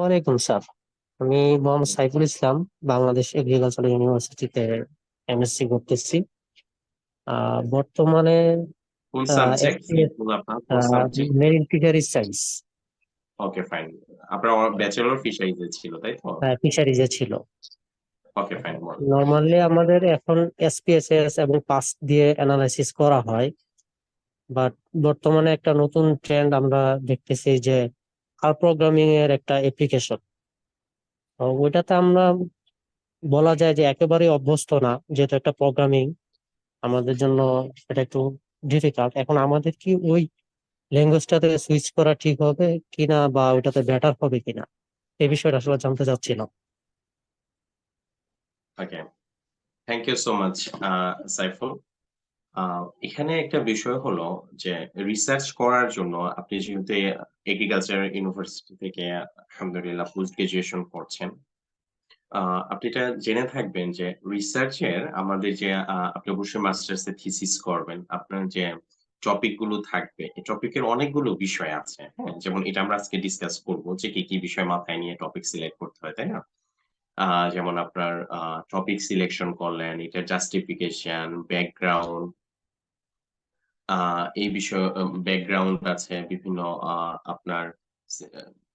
ওয়ালাইকুম স্যার আমি মোহাম্মদ সাইফুল ইসলাম বাংলাদেশ এগ্রিকালচার ইউনিভার্সিটিতে এমএসসি করতেছি। বর্তমানে কোন subject marine fisheries science okay fine আপনার ব্যাচেলর ফিশারিজে ছিল তাই তো? ফিশারিজে ছিল। ওকে ফাইন নর্মালি আমাদের এখন এসপিএসএস এবং পাস দিয়ে অ্যানালাইসিস করা হয়। বাট বর্তমানে একটা নতুন ট্রেন্ড আমরা দেখতেছি যে আর প্রোগ্রামিং এর একটা অ্যাপ্লিকেশন ওইটাতে আমরা বলা যায় যে একেবারেই অভ্যস্ত না, যেহেতু একটা প্রোগ্রামিং আমাদের জন্য এটা একটু ডিফিকাল্ট এখন আমাদের কি ওই ল্যাঙ্গুয়েজটাতে সুইচ করা ঠিক হবে কিনা বা ওইটাতে বেটার হবে কিনা, এই বিষয়টা আসলে জানতে চাচ্ছিলাম। Okay thank you so much Saiful এখানে একটা বিষয় হলো যে রিসার্চ করার জন্য আপনি যেহেতু এগ্রিকালচার ইউনিভার্সিটি থেকে, আলহামদুলিল্লাহ পোস্ট গ্রাজুয়েশন করছেন আপনি এটা জেনে থাকবেন যে রিসার্চের আমাদের যে আপনি অবশ্যই মাস্টার্স এ থিসিস করবেন, আপনার যে টপিকগুলো থাকবে, এই টপিকের অনেকগুলো বিষয় আছে হ্যাঁ যেমন এটা আমরা আজকে ডিসকাস করব যে কি কি বিষয় মাথায় নিয়ে টপিক সিলেক্ট করতে হয়, তাই না? যেমন আপনার টপিক সিলেকশন করলেন এটা জাস্টিফিকেশন ব্যাকগ্রাউন্ড এই বিষয় ব্যাকগ্রাউন্ড আছে, বিভিন্ন আপনার,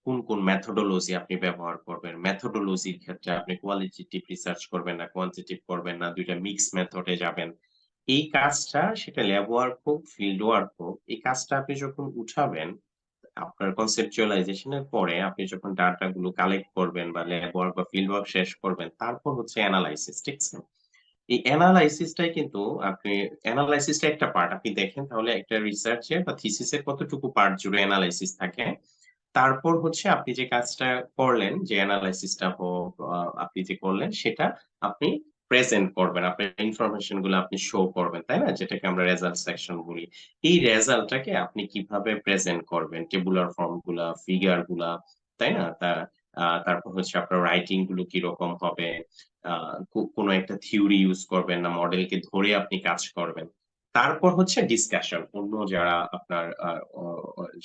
কোন কোন মেথোডোলজি আপনি ব্যবহার করবেন? মেথোডোলজির ক্ষেত্রে আপনি কোয়ালিটেটিভ রিসার্চ করবেন না কোয়ান্টিটিভ করবেন না, দুইটা মিক্স মেথডে যাবেন। এই কাজটা, সেটা ল্যাব ওয়ার্ক হোক ফিল্ড ওয়ার্ক হোক, এই কাজটা আপনি যখন উঠাবেন, আপনার কনসেপচুয়ালাইজেশনের পরে আপনি যখন ডাটা গুলো কালেক্ট করবেন বা ল্যাব ওয়ার্ক বা ফিল্ড ওয়ার্ক শেষ করবেন, তারপর হচ্ছে অ্যানালাইসিস ঠিক আছে? এই অ্যানালাইসিসটাই কিন্তু আপনি অ্যানালাইসিসটা একটা পার্ট আপনি দেখেন তাহলে একটা রিসার্চের বা থিসিসের কতটুকু পার্ট জুড়ে অ্যানালাইসিস থাকে। তারপর হচ্ছে আপনি যে কাজটা করলেন, যে অ্যানালাইসিসটা হোক আপনি যে করলেন, সেটা আপনি প্রেজেন্ট করবেন। আপনার ইনফরমেশনগুলো আপনি শো করবেন, তাই না? যেটাকে আমরা রেজাল্ট সেকশন বলি। এই রেজাল্টটাকে আপনি কীভাবে প্রেজেন্ট করবেন? টেবুলার ফর্মগুলা ফিগারগুলা তাই না? তা তারপর হচ্ছে আপনার রাইটিংগুলো কীরকম হবে কোনো একটা থিওরি ইউজ করবেন না মডেলকে ধরে আপনি কাজ করবেন। তারপর হচ্ছে ডিসকাশন অন্য যারা আপনার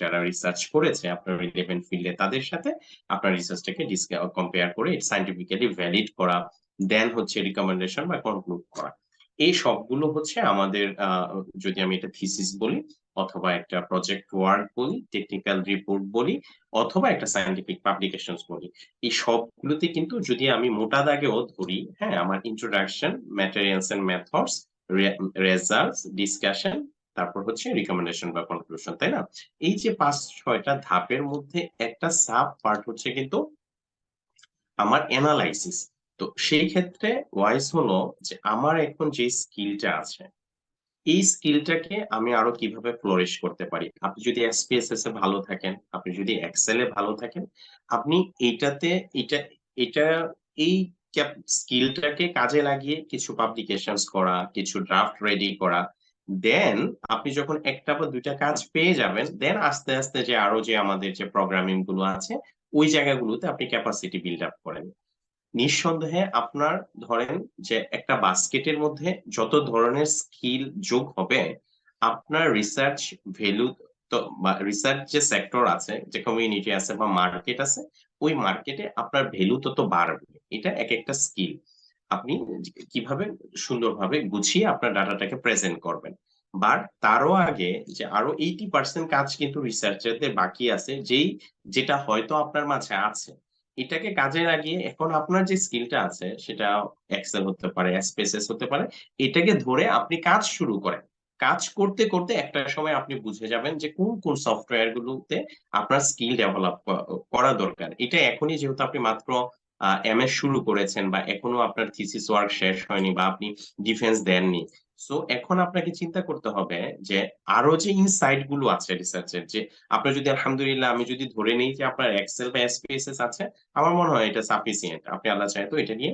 যারা রিসার্চ করেছে আপনার রিলেভেন্ট ফিল্ডে তাদের সাথে আপনার রিসার্চটাকে কম্পেয়ার করে সাইন্টিফিক্যালি ভ্যালিড করা দেন হচ্ছে রিকমেন্ডেশন বা কনক্লুড করা। এই সবগুলো হচ্ছে আমাদের যদি আমি এটা থিসিস বলি অথবা একটা প্রজেক্ট ওয়ার্ক বলি টেকনিক্যাল রিপোর্ট বলি, অথবা একটা সায়েন্টিফিক পাবলিকেশনস বলি। এই সবগুলোতে কিন্তু যদি আমি মোটা দাগেও ধরি হ্যাঁ আমার introduction materials and methods results discussion তারপর হচ্ছে রিকমেন্ডেশন বা কনক্লুশন তাই না? এই যে পাঁচ, ছয়টা ধাপের মধ্যে একটা সাব পার্ট হচ্ছে কিন্তু আমার অ্যানালাইসিস তো সেই ক্ষেত্রে ওয়াইজ হলো যে আমার এখন যে স্কিলটা আছে এই স্কিলটাকে আমি আরও কীভাবে ফ্লোরিশ করতে পারি? আপনি যদি এসপিএসএস এ ভালো থাকেন, আপনি যদি এক্সেল ভালো থাকেন, আপনি এইটাতে এটা এটা এই স্কিলটাকে কাজে লাগিয়ে কিছু পাবলিকেশনস করা, কিছু ড্রাফট রেডি করা দেন আপনি যখন একটা বা দুইটা কাজ পেয়ে যাবেন দেন আস্তে আস্তে যে আরও যে আমাদের যে প্রোগ্রামিংগুলো আছে, ওই জায়গাগুলোতে আপনি ক্যাপাসিটি বিল্ড আপ করেন। নিঃসন্দেহে আপনার ধরেন যে একটা বাস্কেটের মধ্যে যত ধরনের স্কিল যোগ হবে, আপনার রিসার্চ ভ্যালু তো বা রিসার্চ যে সেক্টর আছে, যে কমিউনিটি আছে বা মার্কেট আছে, ওই মার্কেটে আপনার ভ্যালু তত বাড়বে। এটা এক একটা স্কিল আপনি কীভাবে সুন্দরভাবে গুছিয়ে আপনার ডাটাটাকে প্রেজেন্ট করবেন। বাট তারও আগে যে আরও এইটি পার্সেন্ট কাজ কিন্তু রিসার্চারদের বাকি আছে, যেই যেটা হয়তো আপনার মাঝে আছে। এটাকে কাজে লাগিয়ে এখন আপনার যে স্কিলটা আছে, সেটা এক্সেল হতে পারে স্পেসেস হতে পারে, এটাকে ধরে আপনি কাজ শুরু করেন। কাজ করতে করতে একটা সময় আপনি বুঝে যাবেন যে কোন কোন সফটওয়্যার গুলোতে আপনার স্কিল ডেভেলপ করা দরকার। এটা এখনই যেহেতু আপনি মাত্র এমএস শুরু করেছেন বা এখনও আপনার থিসিস ওয়ার্ক শেষ হয়নি বা আপনি ডিফেন্স দেননি সো এখন আপনাকে চিন্তা করতে হবে যে, আরও যে ইনসাইটগুলো আছে রিসার্চের যে আপনার যদি আলহামদুলিল্লাহ আমি যদি ধরে নিই যে আপনার এক্সেল বা এসপিএসএস আছে, আমার মনে হয় এটা সাফিসিয়েন্ট আপনি আল্লাহ চাই তো এটা নিয়ে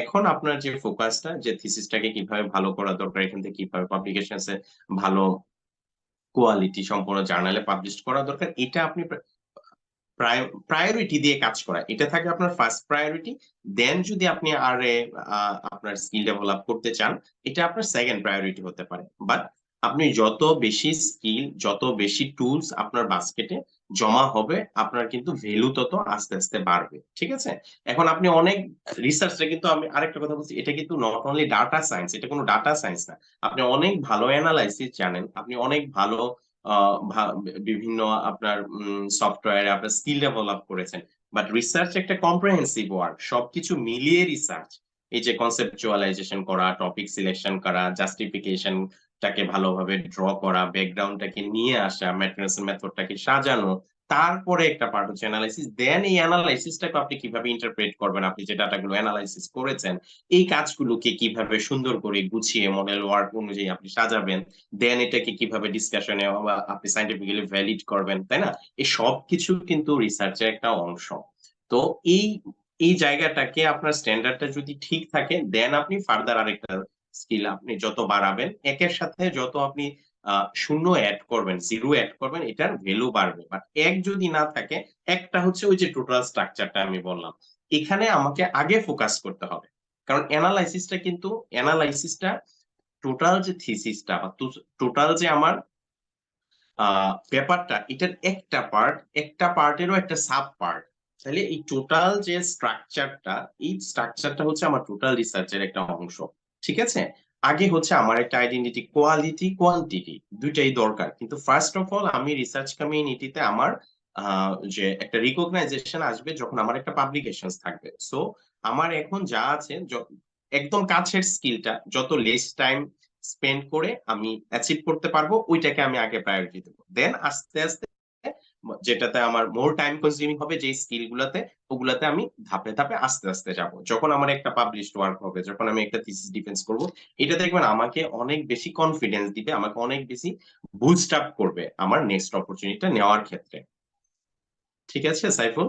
এখন আপনার যে ফোকাসটা যে থিসিসটাকে কীভাবে ভালো করা দরকার, এখান থেকে কীভাবে পাবলিকেশন ভালো কোয়ালিটি সম্পন্ন জার্নালে পাবলিশ করা দরকার, এটা আপনি প্রায়োরিটি দিয়ে কাজ করা। এটা থাকে আপনার ফার্স্ট প্রায়োরিটি দেন যদি আপনি আর আপনার স্কিল ডেভেলপ করতে চান, এটা আপনার সেকেন্ড প্রায়োরিটি হতে পারে। বাট আপনি যত বেশি স্কিল যত বেশি টুলস আপনার বাস্কেটে জমা হবে, আপনার কিন্তু ভ্যালু তত আস্তে আস্তে বাড়বে। ঠিক আছে? এখন আপনি অনেক রিসার্চটা কিন্তু আমি আরেকটা কথা বলছি, এটা কিন্তু নট অনলি ডাটা সায়েন্স এটা কোনো ডাটা সায়েন্স না। আপনি অনেক ভালো অ্যানালাইসিস জানেন, আপনি অনেক ভালো বিভিন্ন আপনার সফটওয়্যারে আপনার স্কিল ডেভেলপ করেছেন। বাট রিসার্চ একটা কম্প্রিহেন্সিভ ওয়ার্ক সবকিছু মিলিয়ে রিসার্চ এই যে কনসেপচুয়ালাইজেশন করা টপিক সিলেকশন করা জাস্টিফিকেশন টাকে ভালোভাবে ড্র করা ব্যাকগ্রাউন্ডটাকে নিয়ে আসা ম্যাটেরিয়ালস মেথডটাকে সাজানো তারপরে একটা পার্ট হচ্ছে অ্যানালাইসিস দেন এই অ্যানালাইসিসটাকে আপনি কীভাবে ইন্টারপ্রেট করবেন? আপনি যে ডাটাগুলো অ্যানালাইসিস করেছেন, এই কাজগুলোকে কীভাবে সুন্দর করে গুছিয়ে মডেল ওয়ার্ক অনুযায়ী আপনি সাজাবেন দেন এটাকে কীভাবে ডিসকাশনে আপনি সাইন্টিফিক্যালি ভ্যালিড করবেন, তাই না? এই সব কিছু কিন্তু রিসার্চের একটা অংশ। তো এই এই জায়গাটাকে আপনার স্ট্যান্ডার্ডটা যদি ঠিক থাকে দেন আপনি ফার্দার আরেকটা স্কিল আপনি যত বাড়াবেন, একের সাথে যত আপনি শূন্য অ্যাড করবেন জিরো অ্যাড করবেন, এটার ভ্যালু বাড়বে। বাট এক যদি না থাকে, একটা হচ্ছে ওই যে টোটাল স্ট্রাকচারটা আমি বললাম। এখানে আমাকে আগে ফোকাস করতে হবে। কারণ অ্যানালাইসিসটা কিন্তু অ্যানালাইসিসটা টোটাল যে থিসিসটা বা টোটাল যে আমার ব্যাপারটা, এটার একটা পার্ট একটা পার্টেরও একটা সাব পার্ট তাহলে এই টোটাল যে স্ট্রাকচারটা এই স্ট্রাকচারটা হচ্ছে আমার টোটাল রিসার্চের একটা অংশ। ঠিক আছে? আগে হচ্ছে আমার একটা আইডেন্টিটি কোয়ালিটি কোয়ান্টিটি দুইটাই দরকার। কিন্তু ফার্স্ট অফ অল আমি রিসার্চ কমিউনিটিতে আমার যে একটা রিকগনাইজেশন আসবে যখন আমার একটা পাবলিকেশন থাকবে। সো আমার এখন যা আছে একদম কাছের স্কিলটা যত লেস টাইম স্পেন্ড করে আমি অ্যাচিভ করতে পারব, ওইটাকে আমি আগে প্রায়োরিটি দেবো। দেন আস্তে আস্তে যেটাতে আমার মোর টাইম কনজিউমিং হবে যে স্কিল গুলাতে, ওগুলাতে আমি ধাপে ধাপে আস্তে আস্তে যাব। যখন আমার একটা পাবলিশড ওয়ার্ক হবে, যখন আমি একটা থিসিস ডিফেন্স করব, এটা দেখবেন আমাকে অনেক বেশি কনফিডেন্স দিবে, আমাকে অনেক বেশি বুস্ট আপ করবে আমার নেক্সট অপরচুনিটিটা নেওয়ার ক্ষেত্রে। ঠিক আছে, সাইফুল?